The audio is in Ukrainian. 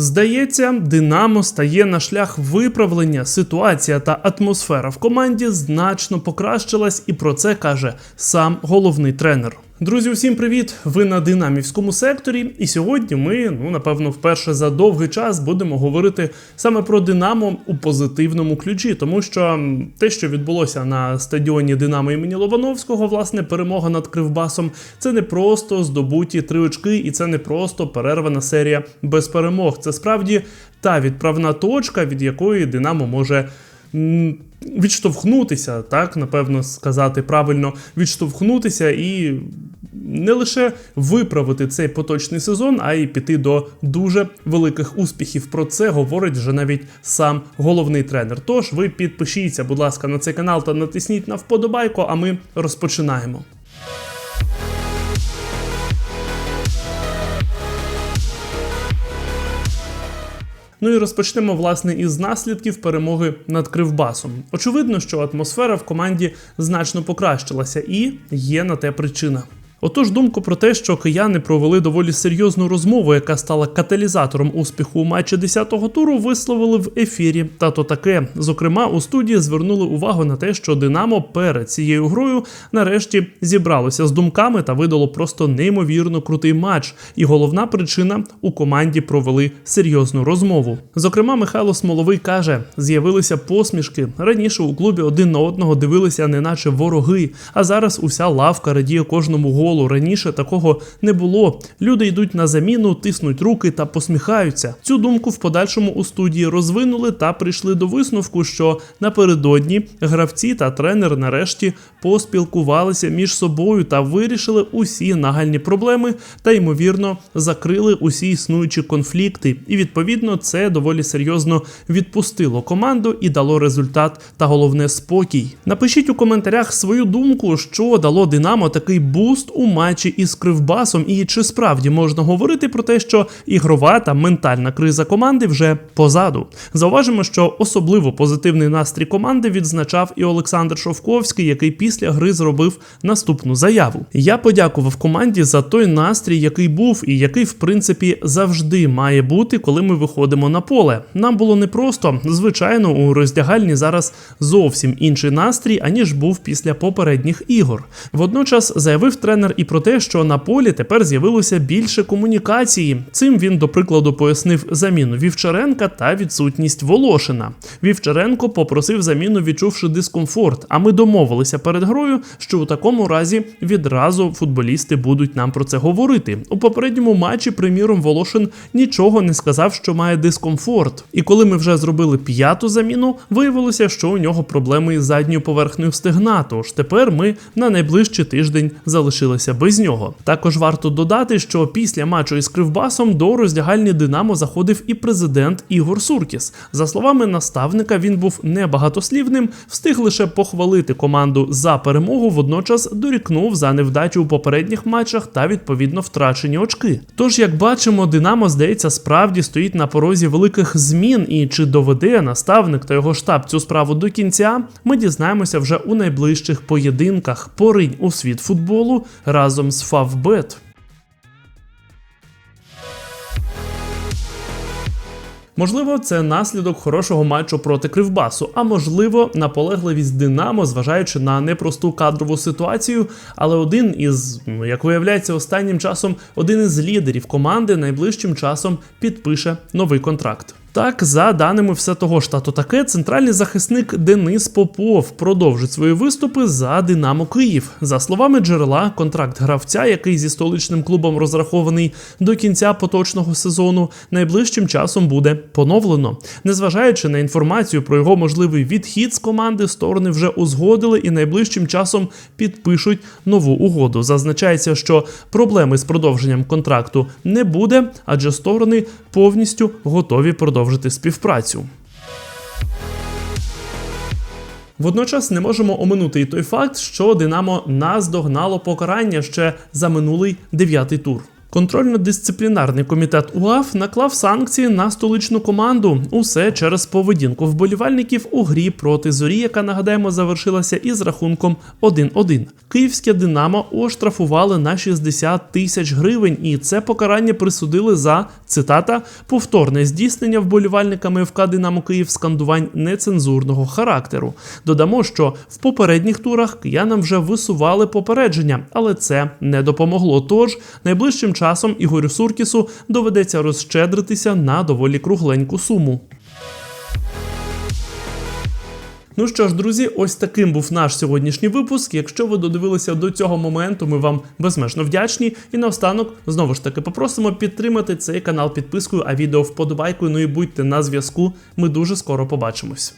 Здається, Динамо стає на шлях виправлення. Ситуація та атмосфера в команді значно покращилась, і про це каже сам головний тренер. Друзі, усім привіт! Ви на динамівському секторі. І сьогодні ми, ну напевно, вперше за довгий час будемо говорити саме про Динамо у позитивному ключі, тому що те, що відбулося на стадіоні Динамо імені Лобановського, власне, перемога над Кривбасом, це не просто здобуті три очки, і це не просто перервана серія без перемог. Це справді та відправна точка, від якої Динамо може. Відштовхнутися, так напевно сказати правильно, відштовхнутися і не лише виправити цей поточний сезон, а й піти до дуже великих успіхів. Про це говорить вже навіть сам головний тренер. Тож ви підпишіться, будь ласка, на цей канал та натисніть на вподобайку, а ми розпочинаємо. Ну і розпочнемо власне із наслідків перемоги над Кривбасом. Очевидно, що атмосфера в команді значно покращилася, і є на те причина. Отож, думку про те, що кияни провели доволі серйозну розмову, яка стала каталізатором успіху у матчі 10-го туру, висловили в ефірі. Та то таке. Зокрема, у студії звернули увагу на те, що Динамо перед цією грою нарешті зібралося з думками та видало просто неймовірно крутий матч. І головна причина у команді провели серйозну розмову. Зокрема, Михайло Смоловий каже: з'явилися посмішки. Раніше у клубі один на одного дивилися, неначе вороги. А зараз уся лавка радіє кожному голу. Раніше такого не було. Люди йдуть на заміну, тиснуть руки та посміхаються. Цю думку в подальшому у студії розвинули та прийшли до висновку, що напередодні гравці та тренер нарешті поспілкувалися між собою та вирішили усі нагальні проблеми та ймовірно закрили усі існуючі конфлікти. І відповідно це доволі серйозно відпустило команду і дало результат та головне спокій. Напишіть у коментарях свою думку, що дало Динамо такий буст у матчі із Кривбасом, і чи справді можна говорити про те, що ігрова та ментальна криза команди вже позаду. Зауважимо, що особливо позитивний настрій команди відзначав і Олександр Шовковський, який після гри зробив наступну заяву. Я подякував команді за той настрій, який був, і який, в принципі, завжди має бути, коли ми виходимо на поле. Нам було непросто. Звичайно, у роздягальні зараз зовсім інший настрій, аніж був після попередніх ігор. Водночас заявив тренер і про те, що на полі тепер з'явилося більше комунікації. Цим він, до прикладу, пояснив заміну Вівчаренка та відсутність Волошина. Вівчаренко попросив заміну, відчувши дискомфорт. А ми домовилися перед грою, що у такому разі відразу футболісти будуть нам про це говорити. У попередньому матчі, приміром, Волошин нічого не сказав, що має дискомфорт. І коли ми вже зробили п'яту заміну, виявилося, що у нього проблеми із задньою поверхнею стегна. Тож тепер ми на найближчий тиждень залишилися без нього. Також варто додати, що після матчу із Кривбасом до роздягальні Динамо заходив і президент Ігор Суркіс. За словами наставника, він був небагатослівним, встиг лише похвалити команду за перемогу, водночас дорікнув за невдачу у попередніх матчах та відповідно втрачені очки. Тож, як бачимо, Динамо здається справді стоїть на порозі великих змін, і чи доведе наставник та його штаб цю справу до кінця, ми дізнаємося вже у найближчих поєдинках. Поринь у світ футболу разом з Фавбет. Можливо, це наслідок хорошого матчу проти Кривбасу, а можливо, наполегливість Динамо, зважаючи на непросту кадрову ситуацію. Але один із, ну як виявляється, останнім часом один із лідерів команди найближчим часом підпише новий контракт. Так, за даними все того штату, таке центральний захисник Денис Попов продовжить свої виступи за Динамо Київ. За словами джерела, контракт гравця, який зі столичним клубом розрахований до кінця поточного сезону, найближчим часом буде поновлено. Незважаючи на інформацію про його можливий відхід з команди, сторони вже узгодили і найближчим часом підпишуть нову угоду. Зазначається, що проблеми з продовженням контракту не буде, адже сторони повністю готові продовжити співпрацю. Водночас не можемо оминути і той факт, що Динамо наздогнало покарання ще за минулий дев'ятий тур. Контрольно-дисциплінарний комітет УАФ наклав санкції на столичну команду. Усе через поведінку вболівальників у грі проти зорі, яка нагадаємо завершилася із рахунком 1-1. Київське Динамо оштрафували на 60 тисяч гривень, і це покарання присудили за цитата повторне здійснення вболівальниками ФК Динамо Київ скандувань нецензурного характеру. Додамо, що в попередніх турах киянам вже висували попередження, але це не допомогло. Тож найближчим часом Ігорю Суркісу доведеться розщедритися на доволі кругленьку суму. Ну що ж, друзі, ось таким був наш сьогоднішній випуск. Якщо ви додивилися до цього моменту, ми вам безмежно вдячні. І наостанок знову ж таки попросимо підтримати цей канал підпискою, а відео вподобайкою. Ну і будьте на зв'язку. Ми дуже скоро побачимось.